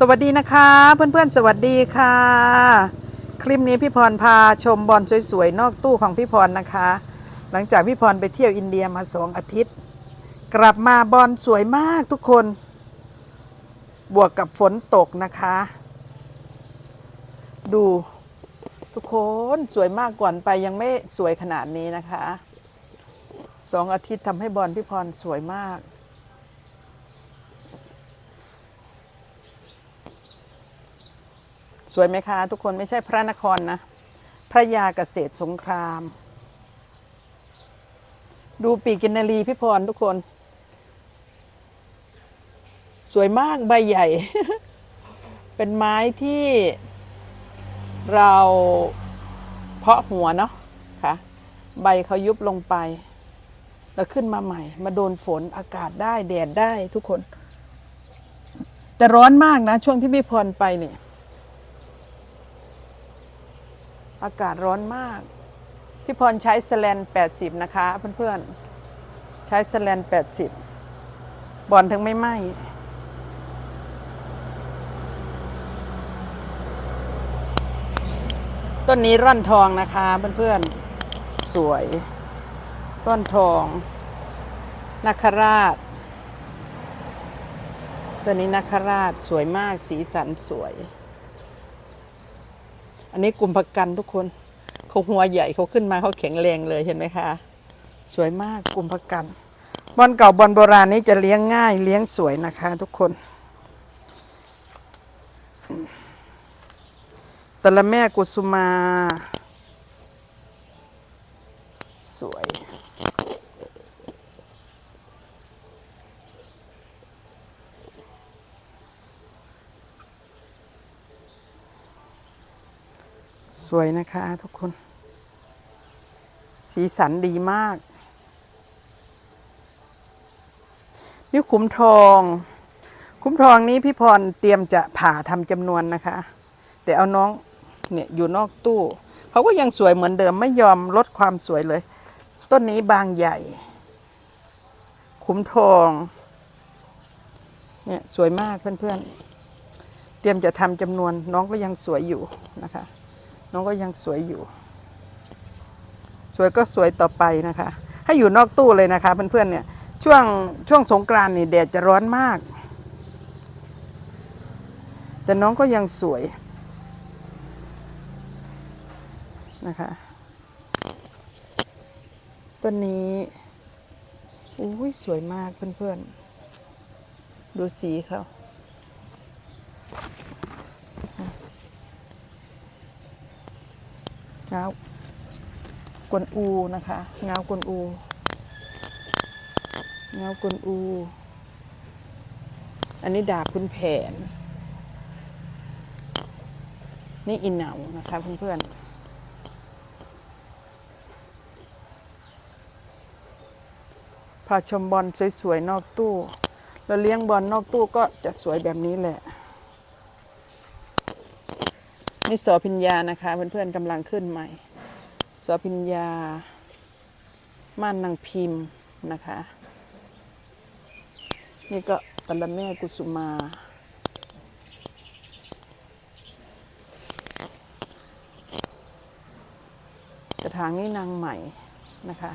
สวัสดีนะคะ เพื่อนๆ สวัสดีค่ะ คลิปนี้พี่พรพาชมบอลสวยๆ นอกตู้ของพี่พรนะคะ หลังจากพี่พรไปเที่ยวอินเดียมาสองอาทิตย์ กลับมาบอลสวยมากทุกคน บวกกับฝนตกนะคะ ดูทุกคนสวยมากก่อนไปยังไม่สวยขนาดนี้นะคะสองอาทิตย์ทำให้บอลพี่พรสวยมาก สวยไหมคะ ทุกคนไม่ใช่พระนครนะ พระยาเกษตรสงคราม ดูปีกินนารีพี่พรทุกคน สวยมากใบใหญ่ เป็นไม้ที่เราเพาะหัวเนาะค่ะ ใบเขายุบลงไป แล้วขึ้นมาใหม่ มาโดนฝนอากาศได้แดดได้ทุกคน แต่ร้อนมากนะ ช่วงที่พี่พรไปเนี่ย อากาศร้อนมาก พี่พรใช้สแลน 80 นะคะ เพื่อนๆ ใช้สแลน 80 บอลทั้งไม่ไหม้ต้นนี้ร่อนทองนะคะเพื่อนๆ สวย ร่อนทองนาคราชตัวนี้นาคราชสวยมากสีสันสวย อันนี้กลุ่มประกันทุกคนเขาหัวใหญ่เขาขึ้นมาเขาแข็งแรงเลยเห็นไหมคะ สวยมากกลุ่มประกันบอลเก่าบอลโบราณนี้จะเลี้ยงง่ายเลี้ยงสวยนะคะ ทุกคนตะละแม่กุสุมา สวย สวยนะคะทุกคน สีสันดีมากนี่ขุมทอง ขุมทองนี้พี่พรเตรียมจะผ่าทำจำนวนนะคะ แต่เอาน้องเนี่ยอยู่นอกตู้ เขาก็ยังสวยเหมือนเดิมไม่ยอมลดความสวยเลย ต้นนี้บางใหญ่ ขุมทอง เนี่ยสวยมากเพื่อนๆเตรียมจะทำจำนวนน้องก็ยังสวยอยู่นะคะ น้องก็ยังสวยอยู่ สวยก็สวยต่อไปนะคะ ให้อยู่นอกตู้เลยนะคะเพื่อนๆเนี่ยช่วงช่วงสงกรานนี่แดดจะร้อนมาก แต่น้องก็ยังสวยนะคะต้นนี้อุ้ยสวยมากเพื่อนๆ ดูสีเขา เงากวนอูนะคะเงากวนอูเงากวนอู อันนี้ดาบคุณแผน นี่อินเหนานะคะเพื่อนๆพาชมบอลสวยๆนอกตู้ เราเลี้ยงบอลนอกตู้ก็จะสวยแบบนี้แหละ นี่สอพิญญานะคะเพื่อนๆกำลังขึ้นใหม่ สอพิญญา ม่านนางพิมพ์นะคะ นี่ก็ตะละแม่กุสุมา กระถางนี่นางใหม่นะคะ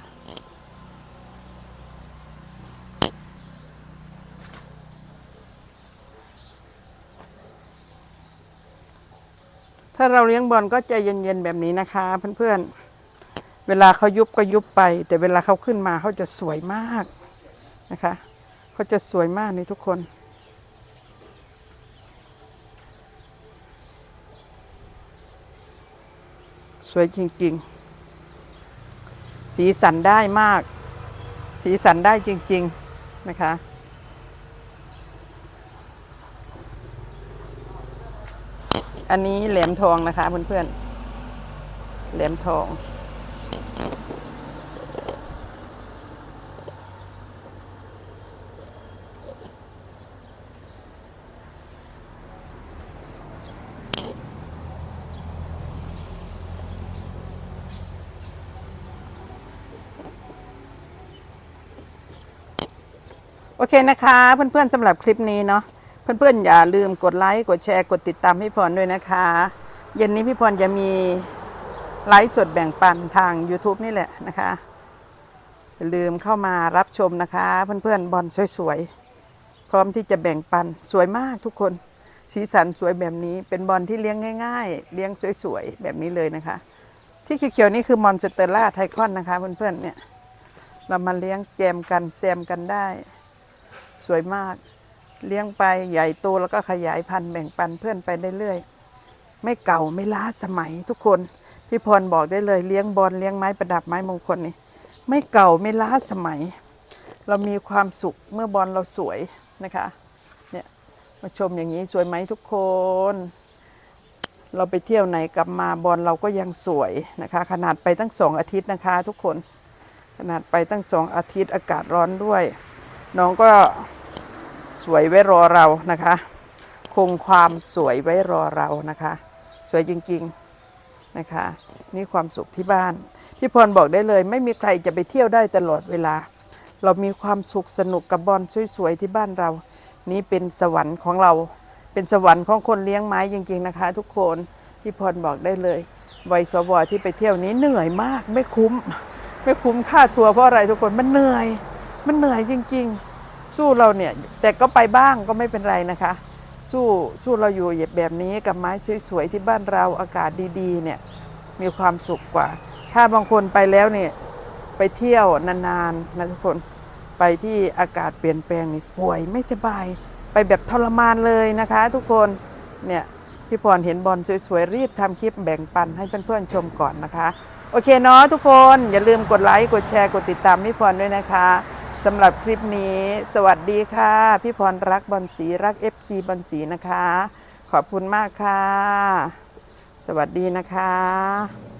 ถ้าเราเลี้ยงบอลก็ใจเย็นๆแบบนี้นะคะ เพื่อนๆ เวลาเขายุบก็ยุบไป แต่เวลาเขาขึ้นมาเขาจะสวยมากนะคะเขาจะสวยมากนี่ทุกคนสวยจริงๆ สีสันได้มาก สีสันได้จริง ๆ นะคะ อันนี้แหลมทองนะคะเพื่อนๆแหลมทองโอเคนะคะ เพื่อนๆสำหรับคลิปนี้เนาะ เพื่อนๆอย่าลืมกดไลค์กดแชร์กดติดตามพี่พรด้วยนะคะ เย็นนี้พี่พรจะมีไลฟ์สดแบ่งปันทาง YouTube นี่แหละนะคะอย่าลืมเข้ามารับชมนะคะ เพื่อนๆบอลสวยๆ พร้อมที่จะแบ่งปันสวยมากทุกคนสีสันสวยแบบนี้เป็นบอลที่เลี้ยงง่าย ๆ เลี้ยงสวยๆ แบบนี้เลยนะคะ ที่เขียวๆนี่คือมอนสเตอร่าไทคอนนะคะเพื่อนๆเนี่ยเรามาเลี้ยงแจมกันแซมกันได้ สวยมาก เลี้ยงไปใหญ่โตแล้วก็ขยายพันธุ์แบ่งปันเพื่อนไปเรื่อยๆไม่เก่าไม่ล้าสมัยทุกคนพี่พรบอกได้เลยเลี้ยงบอลเลี้ยงไม้ประดับไม้มงคลนี่ไม่เก่าไม่ล้าสมัย เรามีความสุขเมื่อบอลเราสวยนะคะเนี่ยมาชมอย่างนี้สวยไหมทุกคน เราไปเที่ยวไหนกลับมาบอลเราก็ยังสวยนะคะ ขนาดไปตั้งสองอาทิตย์นะคะ ทุกคน ขนาดไปตั้งสองอาทิตย์อากาศร้อนด้วย น้องก็ สวยไว้รอเรานะคะ คงความสวยไว้รอเรานะคะ สวยจริงๆนะคะ นี่ความสุขที่บ้าน พี่พรบอกได้เลย ไม่มีใครจะไปเที่ยวได้ตลอดเวลา เรามีความสุขสนุกกับบอลสวยๆที่บ้านเรา นี่เป็นสวรรค์ของเรา เป็นสวรรค์ของคนเลี้ยงไม้จริง ๆนะคะ ทุกคนพี่พรบอกได้เลยวัยสวที่ไปเที่ยวนี้เหนื่อยมากไม่คุ้ม ไม่คุ้มค่าทัวร์เพราะอะไรทุกคนมันเหนื่อย มันเหนื่อยจริง ๆ สู้เราเนี่ยแต่ก็ไปบ้างก็ไม่เป็นไรนะคะ สู้สู้เราอยู่แบบนี้กับไม้สวยๆที่บ้านเราอากาศดีๆเนี่ยมีความสุขกว่า ถ้าบางคนไปแล้วเนี่ยไปเที่ยวนานๆนะทุกคนไปที่อากาศเปลี่ยนแปลงนี่ป่วยไม่สบาย ไปแบบทรมานเลยนะคะ ทุกคนเนี่ยพี่พรเห็นบอลสวยๆรีบทำคลิปแบ่งปันให้เพื่อนๆชมก่อนนะคะ โอเคเนาะทุกคนอย่าลืมกดไลค์กดแชร์กดติดตามพี่พรด้วยนะคะ สำหรับคลิปนี้ สวัสดีค่ะ พี่พรรักบอลสีรัก FC บอลสีนะคะ ขอบคุณมากค่ะ สวัสดีนะคะ